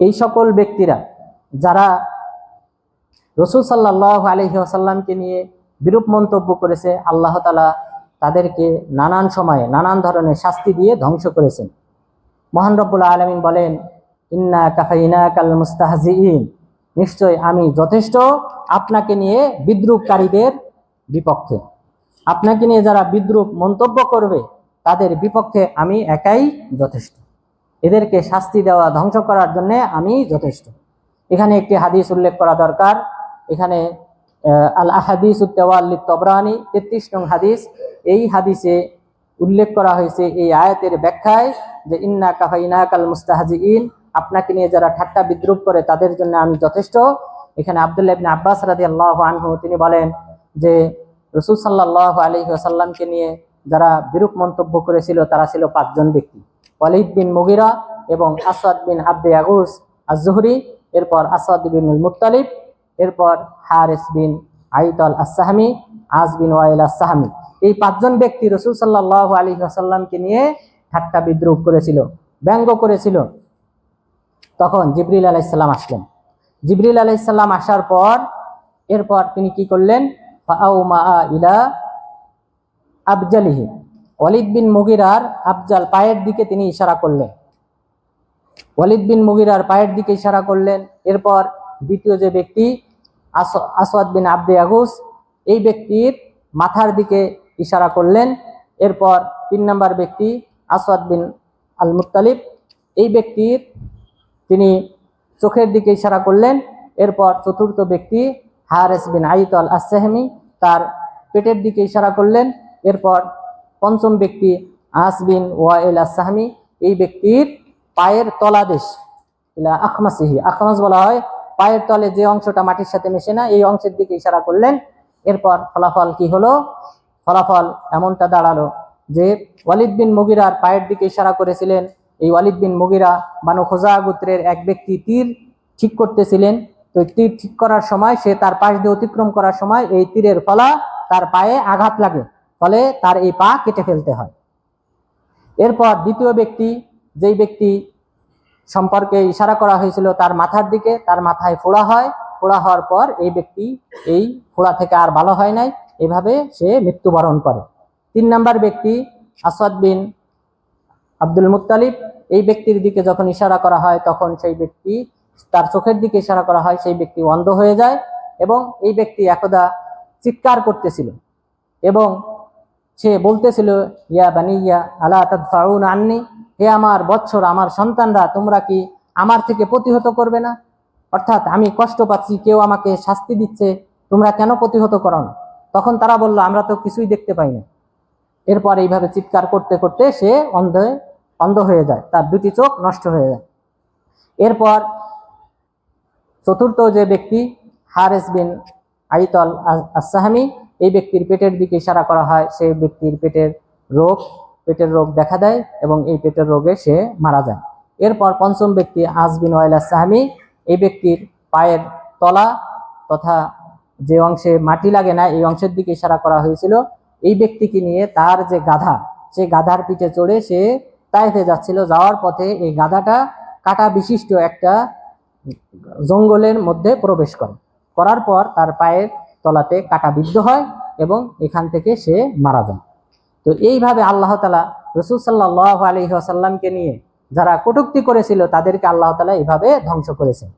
এই সকল ব্যক্তিরা যারা রসুল সাল্লাহ আলহি আসাল্লামকে নিয়ে বিরূপ মন্তব্য করেছে, আল্লাহ তালা তাদেরকে নানান সময়ে নানান ধরনের শাস্তি দিয়ে ধ্বংস করেছেন। মহান রব্বুল আলমিন বলেন, ইন্না কাফাইনা কাল মুস্তাহজিন নিশ্চয় আমি যথেষ্ট আপনাকে নিয়ে বিদ্রুপকারীদের বিপক্ষে। আপনাকে নিয়ে যারা বিদ্রুপ মন্তব্য করবে, তাদের বিপক্ষে আমি একাই যথেষ্ট। এদেরকে শাস্তি দেওয়া, ধ্বংস করার জন্য আমি যথেষ্ট। এখানে একটি হাদিস উল্লেখ করা দরকার। এখানে আল আহাদিস উত্তেওয়াল্লি তবরানি, তেত্রিশ নং হাদিস। এই হাদিসে উল্লেখ করা হয়েছে এই আয়াতের ব্যাখ্যায় যে, ইন্না কাফাইনা কাল ইন আপনাকে নিয়ে যারা ঠাট্টা বিদ্রুপ করে, তাদের জন্য আমি যথেষ্ট। এখানে আবদুল্লাহ ইবনে আব্বাস রাদি আল্লাহ আনহু, তিনি বলেন যে, রসুল সাল্লাহ আলী আসাল্লামকে নিয়ে যারা বিরূপ মন্তব্য করেছিল, তারা ছিল পাঁচজন ব্যক্তি। ওয়ালিদ বিন মুগিরা এবং আসাদ বিন আব্দে আগুস আজহুরি এরপর আসাদ বিন মুতালিব এরপর হারিস বিন আইতল আসাহামি আজ বিন ওয়াইল আসাহামি এই পাঁচজন ব্যক্তি রসুল সাল্লাহ আলী আসাল্লামকে নিয়ে ঠাট্টা বিদ্রুপ করেছিল, ব্যঙ্গ করেছিল। তখন জিবরিল আলাইসাল্লাম আসলেন। জিবরিল আলাইসাল্লাম আসার পর, এরপর তিনি কি করলেন? ফাআউ মা ইলা আফজালিহি ওয়ালিদ বিন মুগিরার আফজাল পায়ের দিকে তিনি ইশারা করলেন। ওয়ালিদ বিন মুগিরার পায়ের দিকে ইশারা করলেন। এরপর দ্বিতীয় যে ব্যক্তি, আস- আসওয়াদ বিন আব্দে আগুস এই ব্যক্তির মাথার দিকে ইশারা করলেন। এরপর তিন নম্বর ব্যক্তি, আসওয়াদ বিন আল মুত্তালিব এই ব্যক্তির তিনি চোখের দিকে ইশারা করলেন। এরপর চতুর্থ ব্যক্তি, হারেস বিন আইতল আসেহমি তার পেটের দিকে ইশারা করলেন। এরপর পঞ্চম ব্যক্তি আস বিন ওয়াইল আসাহমি এই ব্যক্তির পায়ের তলাদেশ ইলা আখমাসিহি। আখমাস বলা হয়, পায়ের তলে যে অংশটা মাটির সাথে মেশে না, এই অংশের দিকে ইশারা করলেন। এরপর ফলাফল কি হলো? ফলাফল এমনটা দাঁড়াল যে ওয়ালিদ বিন মুগিরার পায়ের দিকে ইশারা করেছিলেন। এই ওয়ালিদ বিন মুগিরা বানু খোজা গোত্রের এক ব্যক্তি তীর ঠিক করতেছিলেন। তো তীর ঠিক করার সময়, সে তার পাশ দিয়ে অতিক্রম করার সময় এই তীরের ফলা তার পায়ে আঘাত লাগে। ফলে তার এই পা কেটে ফেলতে হয়। এরপর দ্বিতীয় ব্যক্তি, যেই ব্যক্তি সম্পর্কে ইশারা করা হয়েছিল তার মাথার দিকে, তার মাথায় ফোড়া হয়। ফোড়া হওয়ার পর এই ব্যক্তি এই ফোড়া থেকে আর ভালো হয় নাই। এভাবে সে মৃত্যুবরণ করে। তিন নাম্বার ব্যক্তি, আসাদ বিন আব্দুল মুত্তালিব, এই ব্যক্তির দিকে যখন ইশারা করা হয়, তখন সেই ব্যক্তি তার চোখের দিকে ইশারা করা হয়, সেই ব্যক্তি অন্ধ হয়ে যায় এবং এই ব্যক্তি একদা চিৎকার করতেছিল এবং সে বলতেছিল, ইয়া বানিয়া, আলা তাদফাউন আননি? হে আমার বৎসর, আমার সন্তানরা, তোমরা কি আমার থেকে প্রতিহত করবে না? অর্থাৎ আমি কষ্ট পাচ্ছি, কেউ আমাকে শাস্তি দিচ্ছে, তোমরা কেন প্রতিহত করো না? তখন তারা বলল, আমরা তো কিছুই দেখতে পাই না। এরপর এইভাবে চিৎকার করতে করতে সে অন্ধ অন্ধ হয়ে যায়। তার দুটি চোখ নষ্ট হয়ে যায়। এরপর চতুর্থ যে ব্যক্তি, হারেস বিন আইতল আসাহামি এই ব্যক্তির পেটের দিকে ইশারা করা হয় সেই ব্যক্তির পেটের রোগ পেটের রোগ দেখা দেয় এবং এই পেটের রোগে সে মারা যায়। এরপর পঞ্চম ব্যক্তি আজবিন ওয়াইল আসাহামি এই ব্যক্তির পায়ের তলা তথা যে অংশে মাটি লাগে না, এই অংশের দিকে ইশারা করা হয়েছিল। এই ব্যক্তিকে নিয়ে তার যে গাধা, সে গাধার পিঠে চড়ে সে তাইফে যাচ্ছিল। যাওয়ার পথে এই গাধাটা কাটা বিশিষ্ট একটা জঙ্গলের মধ্যে প্রবেশ করে। করার পর তার পায়ের তলাতে কাটা বিদ্ধ হয় এবং এখান থেকে সে মারা যায়। তো এইভাবে আল্লাহ তালা রসুল সাল্লাহ আলহিহাসাল্লামকে নিয়ে যারা কটুক্তি করেছিল, তাদেরকে আল্লাহ তালা এইভাবে ধ্বংস করেছেন।